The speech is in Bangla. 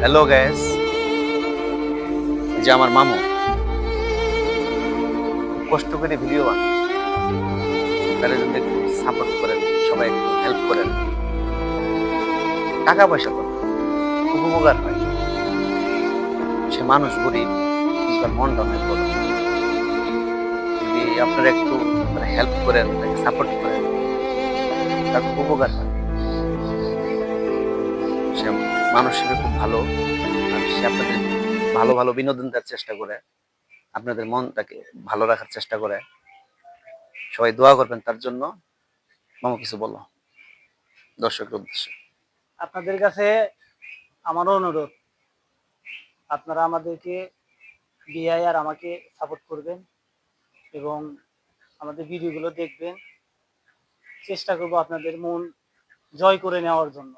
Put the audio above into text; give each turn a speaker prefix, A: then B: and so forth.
A: হ্যালো গ্যাস যে আমার মামু। কষ্ট করে ভিডিও বানায়। একটু সাপোর্ট করেন, সবাই একটু হেল্প করেন। টাকা পয়সা করেন। খুব উপকার হয়। সে মানুষ গরিব, তার মনটা অনেক বড়। যদি আপনারা একটু হেল্প করেন তাকে সাপোর্ট করেন, তার খুব উপকার হয়। মানুষ হিসেবে খুব ভালো সে আপনাদের ভালো ভালো বিনোদন দেওয়ার চেষ্টা করে, আপনাদের মনটাকে ভালো রাখার চেষ্টা করে। সবাই দোয়া করবেন তার জন্য। মামা, কিছু বলো। দর্শকের উদ্দেশ্যে।
B: আপনাদের কাছে আমারও অনুরোধ, আপনারা আমাদেরকে বিআই আর আমাকে সাপোর্ট করবেন এবং আমাদের ভিডিওগুলো দেখবেন। চেষ্টা করব আপনাদের মন জয় করে নেওয়ার জন্য।